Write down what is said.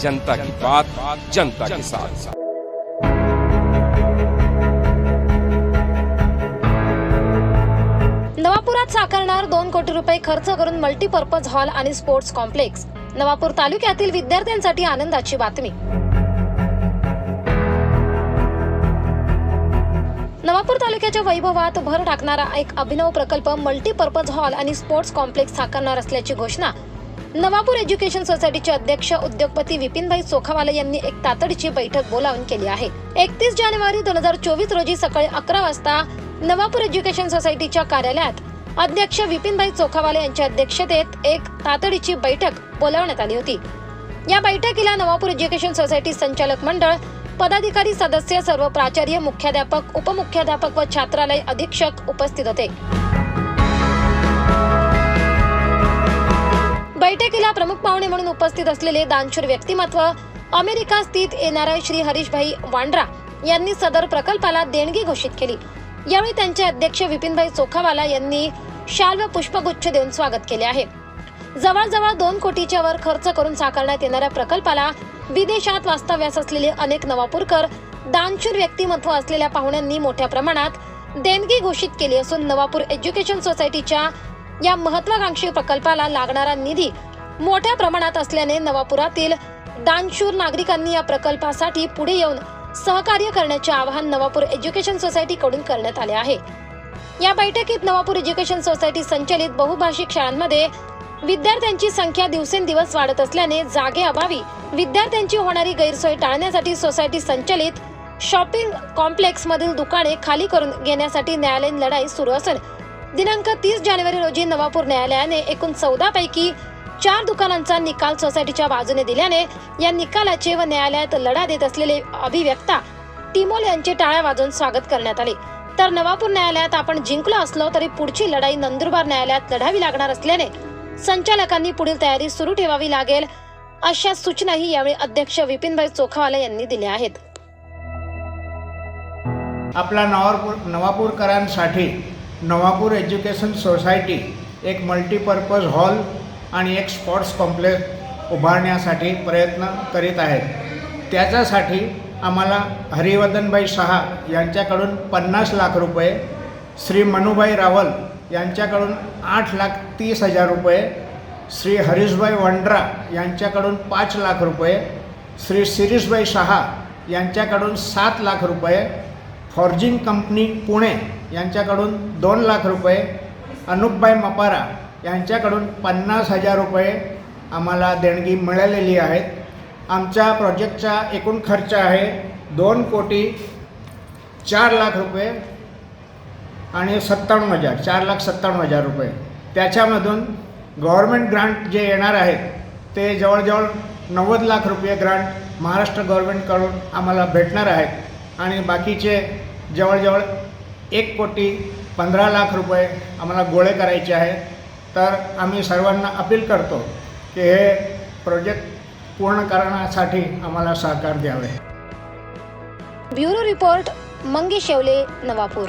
जनता की बात जनता के साथ। नवापुरात साकारणार दोन कोटी रुपये खर्च करून मल्टीपर्पज हॉल आणि स्पोर्ट्स कॉम्प्लेक्स. नवापूर तालुक्यातील विद्यार्थ्यांसाठी आनंदाची बातमी. नवापूर तालुक्याच्या वैभवात भर टाकणारा एक अभिनव प्रकल्प मल्टीपर्पज हॉल आणि स्पोर्ट्स कॉम्प्लेक्स साकारणार असल्याची घोषणा नवापूर एज्युकेशन सोसायटीचे अध्यक्ष उद्योगपती विपिनभाई चोखावाले यांनी एक तातडीची बैठक बोलावून केली आहे. एकतीस जानेवारी दोन हजार चोवीस रोजी सकाळी अकरा वाजता नवापूर एज्युकेशन सोसायटीच्या कार्यालयात अध्यक्ष विपिनभाई चोखावाले यांच्या अध्यक्षतेत एक तातडीची बैठक बोलावण्यात आली होती. या बैठकीला नवापूर एज्युकेशन सोसायटी संचालक मंडळ पदाधिकारी सदस्य सर्व प्राचार्य मुख्याध्यापक उपमुख्याध्यापक व छात्रालय अधीक्षक उपस्थित होते. बैठकीला प्रमुख पाहुणे म्हणून उपस्थित असलेले दानशूर व्यक्तिमत्व अमेरिका स्थित येणारे श्री हरीशभाई वांड्रा यांनी सदर प्रकल्पाला देणगी घोषित केली. यावेळी त्यांचे अध्यक्ष विपिनभाई चोखावाला यांनी शाल व पुष्पगुच्छ देऊन स्वागत केले आहे. जवळजवळ दोन कोटीच्या वर खर्च करून साकारण्यात येणाऱ्या प्रकल्पाला विदेशात वास्तव्यास असलेले अनेक नवापूरकर दानशूर व्यक्तिमत्व असलेल्या पाहुण्यांनी मोठ्या प्रमाणात देणगी घोषित केली असून नवापूर एज्युकेशन सोसायटीच्या या महत्वाकांक्षी प्रकल्पाला लागणारा निधी मोठ्या प्रमाणात असल्याने नवापुरातील दानशूर नागरिकांनी या प्रकल्पासाठी पुढे येऊन सहकार्य करण्याचे आवाहन नवापूर एज्युकेशन सोसायटीकडून करण्यात आले आहे. या बैठकीत नवापूर एज्युकेशन सोसायटी संचलित बहुभाषिक शाळांमध्ये विद्यार्थ्यांची संख्या दिवसेंदिवस वाढत असल्याने जागे अभावी विद्यार्थ्यांची होणारी गैरसोय टाळण्यासाठी सोसायटी संचलित शॉपिंग कॉम्प्लेक्स मधील दुकाने खाली करून घेण्यासाठी न्यायालयीन लढाई सुरू असून दिनांक तीस जानेवारी रोजी नवापूर न्यायालयाने एकूण चौदा पैकी चार दुकानांचा निकाल सोसायटीच्या बाजूने दिल्याने या निकालाचे व न्यायालयात लढा देत असलेले अभिव्यक्ता टिमोल यांचे टाळ्या वाजवून स्वागत करण्यात आले. तर नवापूर न्यायालयात आपण जिंकलो असलो तरी पुढची लढाई नंदुरबार न्यायालयात लढावी लागणार असल्याने संचालकांनी पुढील तयारी सुरू ठेवावी लागेल अशा सूचनाही यावेळी अध्यक्ष विपिनभाई चोखावाला यांनी दिल्या आहेत. आपला नवापूर नवापूरकरांसाठी नवापूर एज्युकेशन सोसायटी एक मल्टीपर्पज हॉल आणि एक स्पोर्ट्स कॉम्प्लेक्स उभारण्यासाठी प्रयत्न करीत आहेत. त्याच्यासाठी आम्हाला हरिवर्धनबाई शहा यांच्याकडून पन्नास लाख रुपये श्री मनुभाई रावल यांच्याकडून आठ लाख तीस हजार रुपये श्री हरीशभाई वंड्रा यांच्याकडून पाच लाख रुपये श्री शिरीषभाई शहा यांच्याकडून सात लाख रुपये फॉर्जिंग कंपनी पुणे यांच्याकडून दोन लाख रुपये अनुपबाई मपारा यांच्याकडून पन्नास हजार रुपये आम्हाला देणगी मिळालेली आहेत आमच्या प्रोजेक्टचा एकूण खर्च आहे दोन कोटी चार लाख रुपये आणि सत्तावन्न हजार चार लाख सत्तावन्न हजार रुपये. त्याच्यामधून गव्हर्मेंट ग्रांट जे येणार आहेत ते जवळजवळ नव्वद लाख रुपये ग्रांट महाराष्ट्र गव्हर्मेंटकडून आम्हाला भेटणार आहेत. आणि बाकीचे जवळजवळ एक कोटी पंधरा लाख रुपये आम्हाला गोळे करायचे आहेत. तर आम्ही सर्वांना अपील करतो की हे प्रोजेक्ट पूर्ण करण्यासाठी आम्हाला सहकार द्यावे. Bureau report Mangesh Yevle Navapur.